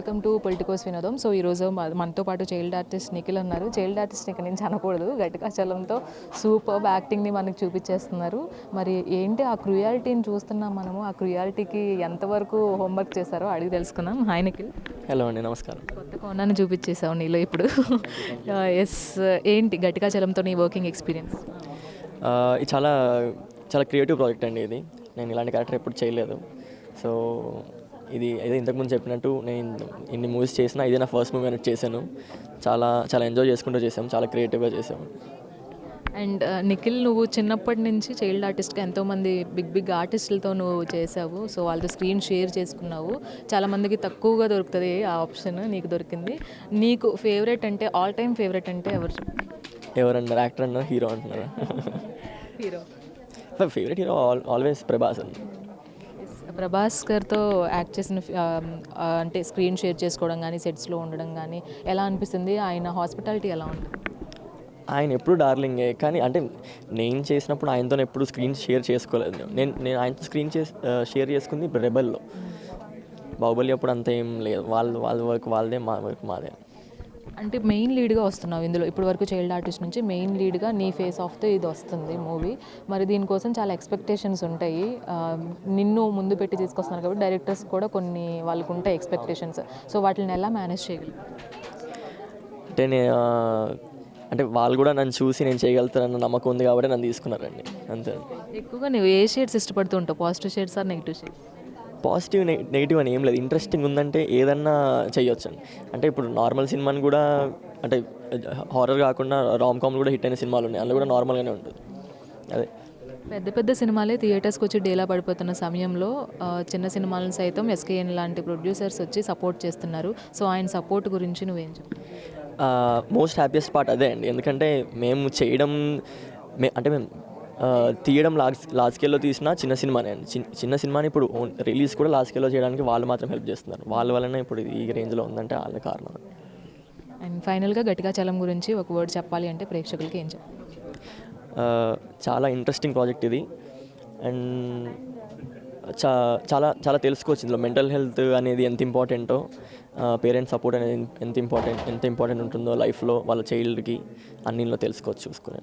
Welcome to Politicos వినోదం. So ఈరోజు మనతో పాటు చైల్డ్ ఆర్టిస్ట్ నిఖిల్ ఉన్నారు. చైల్డ్ ఆర్టిస్ట్ ఇక్కడ నుంచి అనకూడదు. గట్టిగా చలంతో సూపర్ యాక్టింగ్ని మనకు చూపించేస్తున్నారు మరి ఏంటి ఆ క్రుయాలిటీని చూస్తున్నాం మనము? ఆ క్రుయాలిటీకి ఎంతవరకు హోంవర్క్ చేశారో అడిగి తెలుసుకుందాం. హాయ్ నిఖిల్. హలో అండి నమస్కారం. కొత్త కోణాన్ని చూపించేసావు నీలో ఇప్పుడు. ఎస్ ఏంటి గట్టిగా చలంతో నీ వర్కింగ్ ఎక్స్పీరియన్స్? చాలా చాలా క్రియేటివ్ ప్రాజెక్ట్ అండి ఇది. నేను ఇలాంటి క్యారెక్టర్ ఎప్పుడు చేయలేదు. సో ఇది ఏదో ఇంతకుముందు చెప్పినట్టు నేను ఇన్ని మూవీస్ చేసినా ఇదే నా ఫస్ట్ మూవీ అనేది చేశాను. చాలా చాలా ఎంజాయ్ చేసుకుంటూ చేసాం చాలా క్రియేటివ్గా చేసాం అండ్ నిఖిల్ నువ్వు చిన్నప్పటి నుంచి చైల్డ్ ఆర్టిస్ట్గా ఎంతోమంది బిగ్ బిగ్ ఆర్టిస్టులతో నువ్వు చేసావు సో వాళ్ళతో స్క్రీన్ షేర్ చేసుకున్నావు. చాలామందికి తక్కువగా దొరుకుతుంది ఆ ఆప్షన్ నీకు దొరికింది. నీకు ఫేవరెట్ అంటే ఆల్ టైమ్ ఫేవరెట్ అంటే ఎవరు ఎవరన్నారు? యాక్టర్ అన్నారు హీరో అంటున్నారా? Hero favourite hero all always Prabhas అండి ప్రభాస్ గారితో యాక్ట్ చేసిన అంటే స్క్రీన్ షేర్ చేసుకోవడం కానీ సెట్స్లో ఉండడం కానీ ఎలా అనిపిస్తుంది? ఆయన హాస్పిటాలిటీ ఎలా ఉంటుంది ఆయన ఎప్పుడు డార్లింగే కానీ అంటే నేను చేసినప్పుడు ఆయనతో ఎప్పుడు స్క్రీన్ షేర్ చేసుకోలేదు. నేను నేను ఆయనతో స్క్రీన్ చేసి షేర్ చేసుకుంది రెబల్లో. బాహుబలి అప్పుడు అంత ఏం లేదు. వాళ్ళు వాళ్ళ వర్క్ వాళ్ళదే మా వర్క్ మాదే. అంటే మెయిన్ లీడ్గా వస్తున్నావు ఇందులో. ఇప్పటి వరకు చైల్డ్ ఆర్టిస్ట్ నుంచి మెయిన్ లీడ్గా నీ ఫేస్ ఆఫ్ ద ఇది వస్తుంది మూవీ మరి దీనికోసం చాలా ఎక్స్పెక్టేషన్స్ ఉంటాయి. నిన్ను ముందు పెట్టి తీసుకొస్తున్నారు కాబట్టి డైరెక్టర్స్ కూడా కొన్ని వాళ్ళకు ఉంటాయి ఎక్స్పెక్టేషన్స్ సో వాటిని ఎలా మేనేజ్ చేయగలరు అంటే అంటే వాళ్ళు కూడా నన్ను చూసి నేను చేయగలుగుతానన్న నమ్మకం ఉంది కాబట్టి నన్ను తీసుకున్నారండి. అంతే. ఎక్కువగా నువ్వు ఏ షేడ్స్ ఇష్టపడుతూ ఉంటావు? Positive shades or negative shades positive negative అని ఏం లేదు. ఇంట్రెస్టింగ్ ఉందంటే ఏదన్నా చేయొచ్చు అంటే ఇప్పుడు నార్మల్ సినిమాని కూడా అంటే హారర్ కాకుండా రామ్ కామ్ కూడా హిట్ అయిన సినిమాలు ఉన్నాయి. అందులో కూడా నార్మల్గానే ఉంటుంది. అదే. పెద్ద పెద్ద సినిమాలే థియేటర్స్కి వచ్చి డేలా పడిపోతున్న సమయంలో చిన్న సినిమాలను సైతం ఎస్కేఎన్ లాంటి ప్రొడ్యూసర్స్ వచ్చి సపోర్ట్ చేస్తున్నారు. సో ఆయన సపోర్ట్ గురించి నువ్వేం చెప్తావు మోస్ట్ హ్యాపీయెస్ట్ పార్ట్ అదే అండి. ఎందుకంటే మేము చేయడం మే అంటే మేము తీయడం లార్జ్ లార్జ్ స్కేల్లో తీసిన చిన్న సినిమానే చిన్న చిన్న సినిమాని ఇప్పుడు రిలీజ్ కూడా లార్జ్ స్కేల్లో చేయడానికి వాళ్ళు మాత్రం హెల్ప్ చేస్తున్నారు. వాళ్ళ వల్లనే ఇప్పుడు ఈ రేంజ్లో ఉందంటే వాళ్ళ కారణం అండ్. ఫైనల్గా గట్టిగా చలం గురించి ఒక వర్డ్ చెప్పాలి అంటే ప్రేక్షకులకి ఏం చెప్పాలి చాలా ఇంట్రెస్టింగ్ ప్రాజెక్ట్ ఇది. అండ్ చా చాలా చాలా తెలుసుకోవచ్చు ఇందులో. మెంటల్ హెల్త్ అనేది ఎంత ఇంపార్టెంటో పేరెంట్స్ సపోర్ట్ అనేది ఎంత ఇంపార్టెంట్ ఎంత ఇంపార్టెంట్ ఉంటుందో లైఫ్లో వాళ్ళ చైల్డ్కి అన్నిలో తెలుసుకోవచ్చు చూసుకుని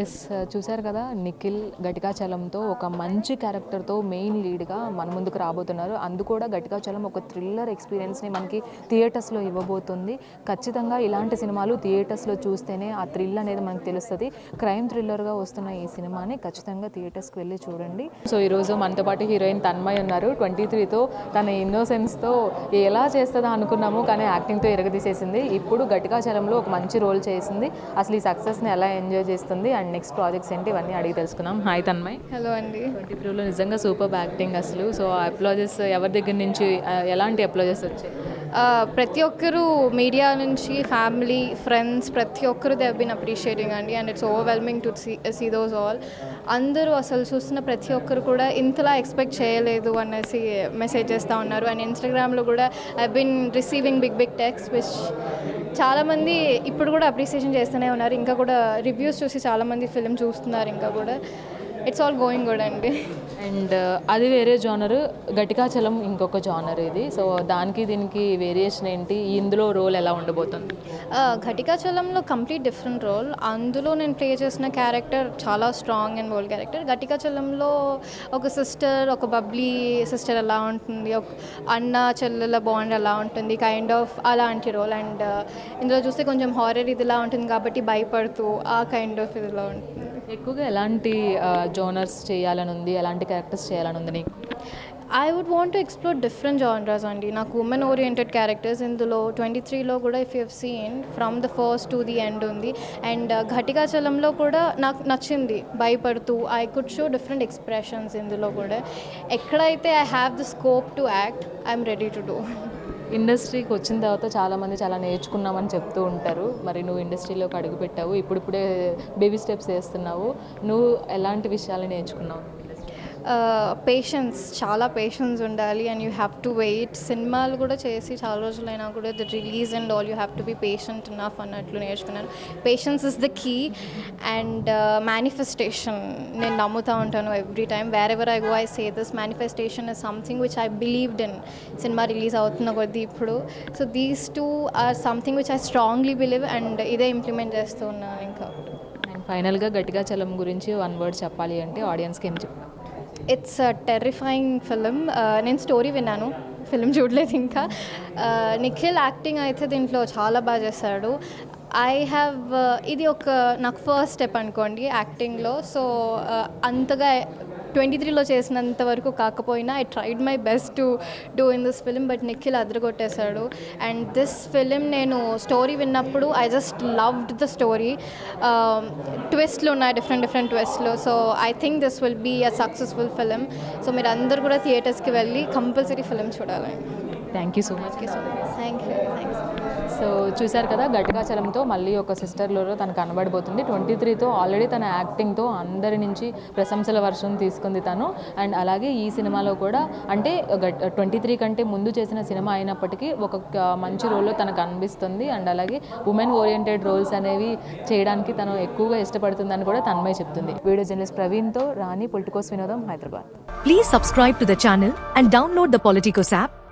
yes uh, చూశారు కదా నిఖిల్ గటికాచలంతో ఒక మంచి క్యారెక్టర్తో మెయిన్ లీడ్గా మన ముందుకు రాబోతున్నారు. అందు కూడా గటికాచలం ఒక థ్రిల్లర్ ఎక్స్పీరియన్స్ని మనకి థియేటర్స్లో ఇవ్వబోతుంది. ఖచ్చితంగా ఇలాంటి సినిమాలు థియేటర్స్లో చూస్తేనే ఆ థ్రిల్ అనేది మనకు తెలుస్తుంది. క్రైమ్ థ్రిల్లర్గా వస్తున్న ఈ సినిమాని ఖచ్చితంగా థియేటర్స్కి వెళ్ళి చూడండి. సో ఈరోజు మనతో పాటు హీరోయిన్ తన్మయ్ ఉన్నారు. ట్వంటీ త్రీతో తన ఇన్నోసెన్స్తో ఎలా చేస్తుందా అనుకున్నాము కానీ యాక్టింగ్తో ఎరగదీసేసింది. ఇప్పుడు గటికాచలంలో ఒక మంచి రోల్ చేసింది. అసలు ఈ సక్సెస్ని ఎలా ఎంజాయ్ చేస్తుంది అండ్ నెక్స్ట్ ప్రాజెక్ట్స్ ఏంటి? ఇవన్నీ అడిగి తెలుసుకుందాం. హాయ్ తన్మయ్ హలో అండి. ట్వంటీ త్రీలో నిజంగా సూపర్ యాక్టింగ్ అసలు. సో అప్లాజెస్ ఎవరి దగ్గర నుంచి ఆ, ఎలాంటి అప్లాజెస్ వచ్చాయి? ఆ, ప్రతి ఒక్కరు మీడియా నుంచి ఫ్యామిలీ ఫ్రెండ్స్ ప్రతి ఒక్కరు దే బీన్ అప్రిషియేటింగ్ అండి. And it's overwhelming to see see those all. అందరూ అసలు చూస్తున్న ప్రతి ఒక్కరు కూడా ఇంతలా ఎక్స్పెక్ట్ చేయలేదు అనేసి మెసేజ్ చేస్తూ ఉన్నారు. అండ్ ఇన్స్టాగ్రామ్లో కూడా I been receiving big big texts which చాలామంది ఇప్పుడు కూడా అప్రిసియేషన్ చేస్తూనే ఉన్నారు. ఇంకా కూడా రివ్యూస్ చూసి చాలామంది ఫిలిం చూస్తున్నారు. ఇంకా కూడా. ఇట్స్ ఆల్ గోయింగ్ గుడ్ అండి. అండ్ uh, అది వేరే జానర్ గటికాచలం ఇంకొక జానర్ ఇది. సో దానికి దీనికి వేరియేషన్ ఏంటి? ఇందులో రోల్ ఎలా ఉండబోతుంది? ఘటికాచలంలో కంప్లీట్ డిఫరెంట్ రోల్. అందులో నేను ప్లే చేసిన క్యారెక్టర్ చాలా స్ట్రాంగ్ అండ్ బోల్డ్ క్యారెక్టర్. ఘటికాచలంలో ఒక సిస్టర్ ఒక బబ్లీ సిస్టర్ ఎలా ఉంటుంది? ఒక అన్న చెల్లెల బాండ్ ఎలా ఉంటుంది? కైండ్ ఆఫ్ అలాంటి రోల్. అండ్ uh, ఇందులో చూస్తే కొంచెం హారర్ ఇదిలా ఉంటుంది కాబట్టి భయపడుతూ ఆ కైండ్ ఆఫ్ ఇదిలా ఉంటుంది. ఎక్కువగా ఎలాంటి జోనర్స్ చేయాలని ఉంది ఎలాంటి క్యారెక్టర్స్ చేయాలని ఉంది నీకు? I would want to explore different genres అండి నాకు ఉమెన్ ఓరియంటెడ్ క్యారెక్టర్స్ ఇందులో ట్వంటీ త్రీలో కూడా if you seen from the first to the end ఉంది. అండ్ ఘటికాచలంలో కూడా నాకు నచ్చింది భయపడుతూ I could show different expressions ఇందులో కూడా. ఎక్కడైతే I have the scope to act I'm ready to do ఇండస్ట్రీకి వచ్చిన తర్వాత చాలామంది చాలా నేర్చుకున్నామని చెప్తూ ఉంటారు. మరి నువ్వు ఇండస్ట్రీలోకి అడుగుపెట్టావు ఇప్పుడిప్పుడే బేబీ స్టెప్స్ వేస్తున్నావు. నువ్వు ఎలాంటి విషయాలు నేర్చుకున్నావు? పేషెన్స్ చాలా పేషెన్స్ ఉండాలి and you have to wait సినిమాలు కూడా చేసి చాలా రోజులైనా కూడా the release and all you have to be patient enough అన్నట్లు నేర్చుకున్నాను. Patience is the key and manifestation నేను నమ్ముతూ ఉంటాను every time wherever I go I say this manifestation is something which I believed in cinema release అవుతున్న కొద్దీ ఇప్పుడు. So these two are something which I strongly believe and ఇదే implement చేస్తూ ఉన్నాను ఇంకా. ఫైనల్గా గట్టిగా చలం గురించి వన్ వర్డ్ చెప్పాలి అంటే ఆడియన్స్కి ఏం చెప్తాం ఇట్స్ టెర్రిఫైయింగ్ ఫిలిం నేను స్టోరీ విన్నాను. ఫిలిం చూడలేదు ఇంకా. Uh, నిఖిల్ యాక్టింగ్ అయితే దీంట్లో చాలా బాగా చేశాడు ఐ హ్యావ్ ఇది ఒక నాకు ఫస్ట్ స్టెప్ అనుకోండి యాక్టింగ్లో సో uh, అంతగా ట్వంటీ త్రీలో చేసినంత వరకు కాకపోయినా I tried my best to do in this film but Nikhil అదరగొట్టేశాడు. And this film నేను స్టోరీ విన్నప్పుడు I just loved the story ట్విస్ట్లు ఉన్నాయి డిఫరెంట్ డిఫరెంట్ ట్విస్ట్లు so I think this will be a successful film so మీరు అందరు కూడా థియేటర్స్కి వెళ్ళి కంపల్సరీ ఫిలిం చూడాలి. Thank you so much thank you thanks so చూశారు కదా గట్టిగా చలంతో మళ్ళీ ఒక సిస్టర్లో తను కనబడిపోతుంది ట్వంటీ త్రీతో ఆల్రెడీ తన యాక్టింగ్తో అందరి నుంచి ప్రశంసల వర్షం తీసుకుంది తను. అండ్ అలాగే ఈ సినిమాలో కూడా అంటే ట్వంటీ త్రీ కంటే ముందు చేసిన సినిమా అయినప్పటికీ ఒక మంచి రోల్లో తనకు అనిపిస్తుంది అండ్ అలాగే ఉమెన్ ఓరియంటెడ్ రోల్స్ అనేవి చేయడానికి తను ఎక్కువగా ఇష్టపడుతుందని కూడా తన్మయ్ చెప్తుంది. వీడియో జర్నలిస్ట్ ప్రవీణ్తో రాణి పొలిటికోస్ వినోదం Hyderabad. Please subscribe to the channel and download the Politicos app.